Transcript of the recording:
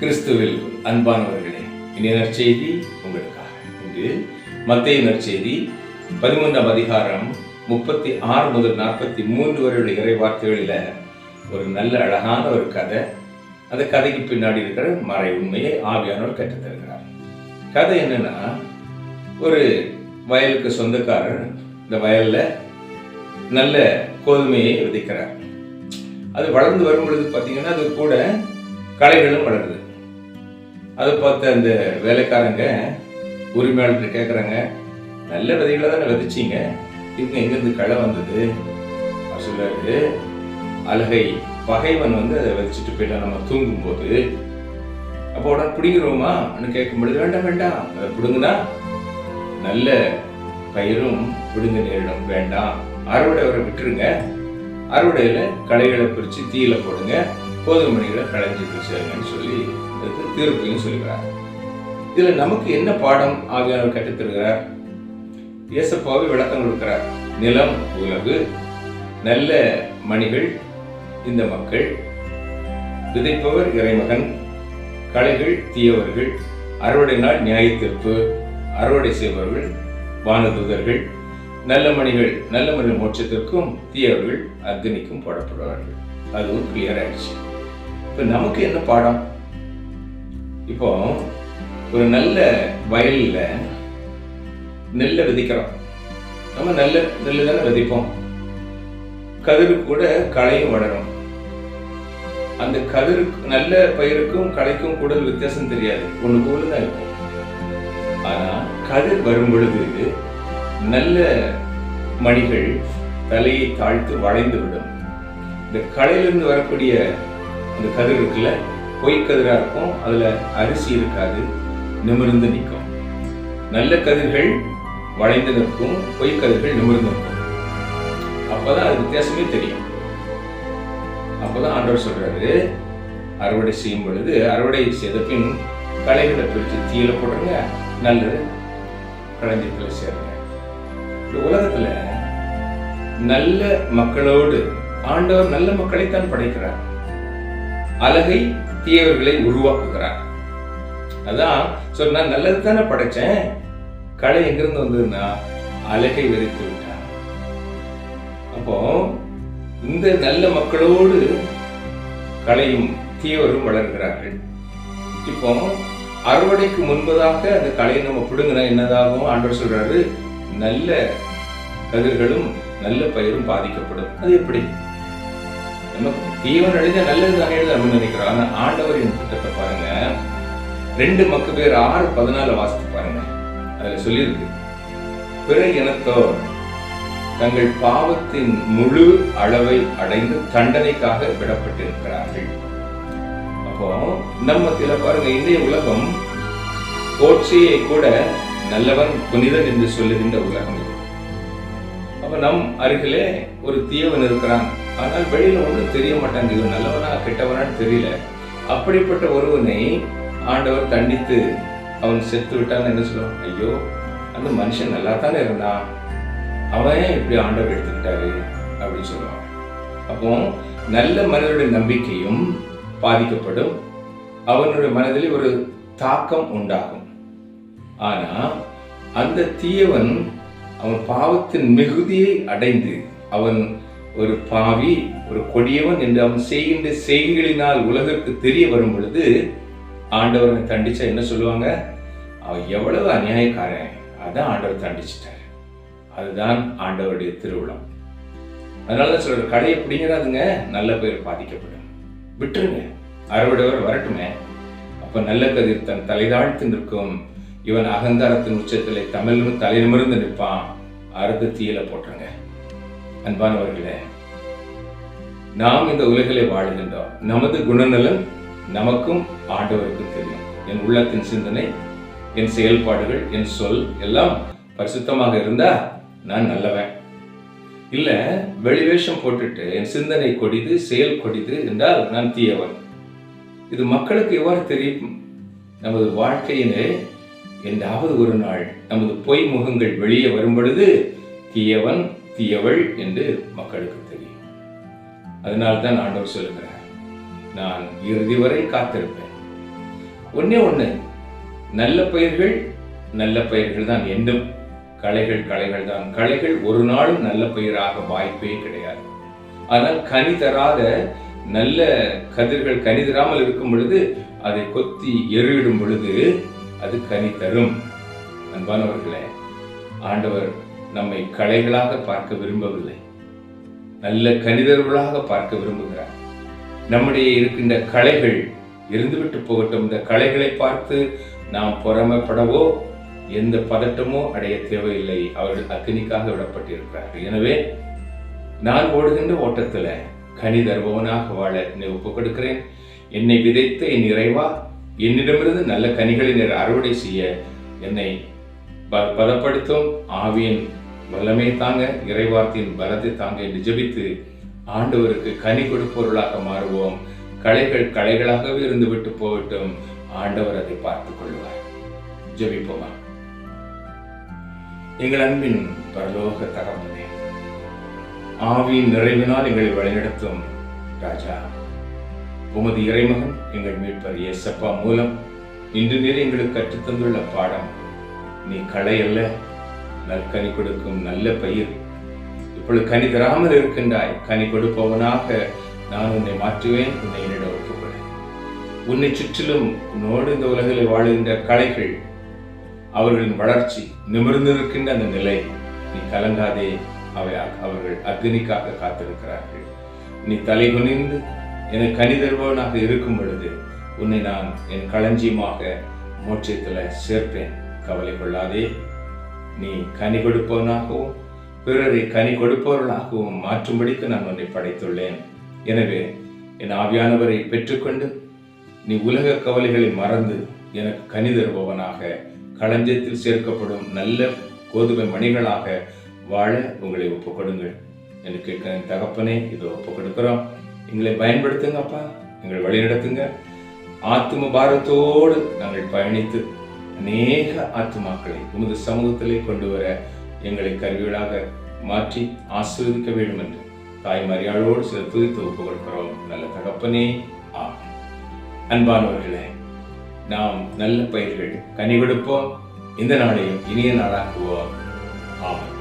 கிறிஸ்துவில் அன்பானவர்களே இனிய நற்செய்தி உங்களுக்காக. இன்று மத்திய நற்செய்தி பதிமூன்றாம் அதிகாரம் முப்பத்தி ஆறு முதல் நாற்பத்தி மூன்று வரையுள்ள இறை வார்த்தைகளில ஒரு நல்ல அழகான ஒரு கதை அந்த கதைக்கு பின்னாடி இருக்கிற மறை உண்மையை ஆவியானவர் கற்றுத்தருகிறார். கதை என்னன்னா ஒரு வயலுக்கு சொந்தக்காரர் இந்த வயல்ல நல்ல கோதுமையை விதைக்கிறார். அது வளர்ந்து வரும் பொழுது பார்த்தீங்கன்னா அது கூட களைகளும் வளருது. அதை பார்த்த அந்த வேலைக்காரங்க உரிமையாளர்கிட்ட கேட்குறாங்க நல்ல விதைகளை தானே விதைச்சிங்க? இதுக்கு எங்கேருந்து களை வந்தது? சொல்றாரு அழகை பகைவன் வந்து அதை வச்சுட்டு போயிட்டான். நம்ம தூங்கும்போது. அப்போ உடனே பிடிங்கிறோமான்னு கேட்கும் பொழுது வேண்டாம் வேண்டாம். அதை பிடுங்குனா நல்ல பயிரும் பிடுங்க நேரிடும். வேண்டாம். அறுவடை வரை விட்டுருங்க. அறுவடையில் களைகளை பிரித்து தீயில போடுங்க. கோதுமை மணிகளை களைஞ்சி சேருங்கன்னு சொல்லி அதுக்கு தீர்ப்பையும் சொல்கிறார் இதில் நமக்கு என்ன பாடம் ஆகியவர் கற்றுத்தருகிறார் இயேசப்பாவை விளக்கம் கொடுக்கிறார். நிலம் உலகு நல்ல மணிகள் இந்த மக்கள் விதைப்பவர் இறைமகன் கலைகள் தீயவர்கள் அறுவடை நாள் நியாய அறுவடை செய்பவர்கள் வானதூதர்கள் நல்ல மணிகள் நல்ல மணி மோட்சத்திற்கும் தீயவர்கள் அக்னிக்கும் போடப்படுவார்கள். அதுவும் கிளியர் ஆயிடுச்சு இப்போ நமக்கு என்ன பாடம்? இப்போ ஒரு நல்ல வயல்ல நெல்லை விதைக்கிறோம். நம்ம நல்ல நெல் தானே விதைப்போம். கதிர் கூட களையும் வளரும். அந்த கதிருக்கு நல்ல பயிருக்கும் களைக்கும் கூட வித்தியாசம் தெரியாது. ஒண்ணு போல தான் இருக்கும். ஆனா கதிர் வரும் பொழுது நல்ல மணிகள் தலையை தாழ்த்து வளைந்து விடும். இந்த களையிலிருந்து வரக்கூடிய அந்த கதிர் இருக்குல்ல கதிரா இருக்கும். அதுல அரிசி இருக்காது நிமிர்ந்து நிற்கும். நல்ல கதிர்கள் வளைந்து நிற்கும் பொய்க்கதிர்கள் நிமிர்ந்து நிற்கும். அப்பதான் அது வித்தியாசமே தெரியும். அப்பதான் ஆண்டவர் சொல்றாரு அறுவடை செய்யும் பொழுது அறுவடை செய்த பின் களைகளை பிரித்து தீயில போடுங்க நல்லது. களஞ்சியத்துல சேருங்க. இந்த உலகத்துல நல்ல மக்களோடு ஆண்டவர் நல்ல மக்களைத்தான் படைக்கிறார். அழகை தீயவர்களை உருவாக்குகிறார். அதான் சொன்னா நல்லது தானே படைச்சேன். களை எங்கிருந்து வந்ததுன்னா அழகை விதைத்து அப்போ இந்த நல்ல மக்களோடு களையும் தீவரும் வளர்கிறார்கள். இப்போ அறுவடைக்கு முன்பதாக அந்த களையை நம்ம பிடுங்கினா என்னதாகும்? ஆண்டவர் சொல்றாரு நல்ல கதிர்களும் நல்ல பயிரும் பாதிக்கப்படும். அது எப்படி? நமக்கு தீவன் எழுத நல்லது தானே அப்படின்னு நினைக்கிறோம். ஆனா ஆண்டவரின் திட்டத்தை பாருங்க. ரெண்டு மக்கு பேர் ஆறு பதினாலு வாசித்து பாருங்க. அதுல சொல்லியிருக்கு பிற இனத்தோ தங்கள் பாவத்தின் முழு அளவை அடைந்து தண்டனைக்காக விடப்பட்டிருக்கிறார்கள். அப்போ நம்ம சில பாருங்க இன்றைய உலகம் கோட்சையை கூட நல்லவன் புனிதன் என்று சொல்லுகின்ற உலகம் இது. அப்ப நம் அருகிலே ஒரு தீயவன் இருக்கிறான். ஆனால் வெளியில ஒன்றும் தெரிய மாட்டாங்க இவன் நல்லவனா கெட்டவனான்னு தெரியல. அப்படிப்பட்ட ஒருவனை ஆண்டவர் தண்டித்து அவன் செத்து விட்டான்னு என்ன சொல்லுவான். ஐயோ அந்த மனுஷன் நல்லா தானே இருந்தான். அவன் ஏன் இப்படி ஆண்டவர் எடுத்துக்கிட்டாரு அப்படின்னு சொல்லுவான் அப்போ நல்ல மனிதனுடைய நம்பிக்கையும் பாதிக்கப்படும். அவனுடைய மனதில் ஒரு தாக்கம் உண்டாகும். ஆனா அந்த தீயவன் அவன் பாவத்தின் மிகுதியை அடைந்து அவன் ஒரு பாவி ஒரு கொடியவன் என்று அவன் செய்கின்ற செய்திகளினால் உலகிற்கு தெரிய வரும் பொழுது ஆண்டவரை தண்டிச்சா என்ன சொல்லுவாங்க? அவன் எவ்வளவு அநியாயக்காரன். அதான் ஆண்டவர் தண்டிச்சிட்டார். அதுதான் ஆண்டவருடைய திருவிழம் அதனாலதான் சொல்ற கடையை பிடிங்கிறாதுங்க நல்ல பேர் பாதிக்கப்படும். விட்டுருங்க. அறுவடைவர் வரட்டுமே. அப்ப நல்ல கதிர் தன் தலைதாழ்த்து நிற்கும். இவன் அகங்காரத்தின் உச்சத்திலே தமிழ் தலை நிமிர்ந்து நிற்பான். அறுத்து தீயில போட்டுருங்க. அன்பானவர்களே நாம் இந்த உலகிலே வாழுகின்றோம். நமது குணநலன் நமக்கும் ஆண்டவருக்கும் தெரியும். என் உள்ளத்தின் சிந்தனை என் செயல்பாடுகள் என் சொல் எல்லாம் பரிசுத்தமாக இருந்தா நான் நல்லவன். இல்லை வெளிவேஷம் போட்டுட்டு என் சிந்தனை கொடிது செயல் கொடிது என்றால் நான் தீயவன். இது மக்களுக்கு எவ்வாறு தெரியும்? நமது வாழ்க்கையிலே என்றாவது ஒரு நாள் நமது பொய் முகங்கள் வெளியே வரும் பொழுது தீயவன் தீயவள் என்று மக்களுக்கு தெரியும். அதனால்தான் ஆண்டவர் சொல்லுகிறார் நான் இறுதி வரை காத்திருப்பேன். ஒன்னே ஒன்று நல்ல பயிர்கள் நல்ல பயிர்கள் தான் என்றும் களைகள் களைகள் தான். களைகள் ஒரு நாளும் நல்ல பயிராக வாய்ப்பே கிடையாது. ஆனால் கனி தராத நல்ல கதிர்கள் கனி தராமல் இருக்கும் பொழுது அதை கொத்தி எருவிடும் பொழுது அது கனி தரும். அன்பானவர்களே ஆண்டவர் நம்மை களைகளாக பார்க்க விரும்பவில்லை. நல்ல கணிதர்களாக பார்க்க விரும்புகிறார். நம்முடைய இருக்கின்ற களைகள் இருந்துவிட்டு போகட்டும். இந்த களைகளை பார்த்து நாம் பொறாமப்படவோ எந்த பதட்டமோ அடைய தேவையில்லை. அவர்கள் அக்னிக்காக விடப்பட்டிருக்கிறார்கள். எனவே நான் ஓடுகின்ற ஓட்டத்துல கனி தருபவனாக வாழ என்னை ஒப்புக் கொடுக்கிறேன். என்னை விதைத்த என் இறைவா என்னிடமிருந்து நல்ல கனிகளை நீர் அறுவடை செய்ய என்னை ப- பதப்படுத்தும் ஆவியின் வல்லமை தாங்க இறைவார்த்தையின் பலத்தை தாங்க என்று ஆண்டவருக்கு கனி கொடுப்பவர்களாக மாறுவோம். களைகள் களைகளாகவே இருந்து விட்டு போகட்டும். ஆண்டவர் அதை பார்த்துக் கொள்வார். ஜபிப்போமா? எங்கள் அன்பின் பரலோக தகவலே ஆவியின் நிறைவினால் எங்களை வழிநடத்தும் ராஜா. உமது இறைமகன் எங்கள் மீட்பர் இயேசப்பா மூலம் இன்று நேரம் எங்களுக்கு கற்றுத்தந்துள்ள பாடம். நீ களை அல்ல நற்கனி கொடுக்கும் நல்ல பயிர். இப்பொழுது கனி தராமல் இருக்கின்றாய் கனி கொடுப்பவனாக நான் உன்னை மாற்றுவேன் உன்னை என்னிடம் ஒப்புக்கொள்ள உன்னை சுற்றிலும் உன்னோடு இந்த உலகில் வாழுகின்ற கலைகள் அவர்களின் வளர்ச்சி நிமிர்ந்து இருக்கின்ற அந்த நிலை நீ கலங்காதே அவை அவர்கள் அக்னிக்காக காத்திருக்கிறார்கள். நீ தலை குனிந்து எனக்கு கனி தருபவனாக இருக்கும் பொழுது உன்னை நான் என் களஞ்சியமாக மோட்சத்தில் சேர்ப்பேன். கவலை கொள்ளாதே. நீ கனி கொடுப்பவனாகவும் பிறரை கனி கொடுப்பவர்களாகவும் மாற்றும்படிக்கு நான் உன்னை படைத்துள்ளேன். எனவே என் ஆவியானவரை பெற்றுக்கொண்டு நீ உலக கவலைகளை மறந்து எனக்கு கனி தருபவனாக களஞ்சியத்தில் சேர்க்கப்படும் நல்ல கோதுமை மணிகளாக வாழ உங்களை ஒப்புக்கொடுங்கள். என்று கேட்க தகப்பனே இதை ஒப்புக்கொடுக்கிறோம். எங்களை பயன்படுத்துங்க அப்பா எங்களை வழிநடத்துங்க. ஆத்தும பாரத்தோடு நாங்கள் பயணித்து அநேக ஆத்துமாக்களை உமது சமூகத்திலே கொண்டு வர எங்களை கருவிகளாக மாற்றி ஆசீர்வதிக்க வேண்டும் என்று தாய் மரியாளோடு சில துதித்து ஒப்புக் கொடுக்கிறோம் நல்ல தகப்பனே ஆ அன்பானவர்களே நாம் நல்ல பயிர்கள் கனிவெடுப்போம் இந்த நாளையும் இனிய நாளாக்குவோம். ஆமாம்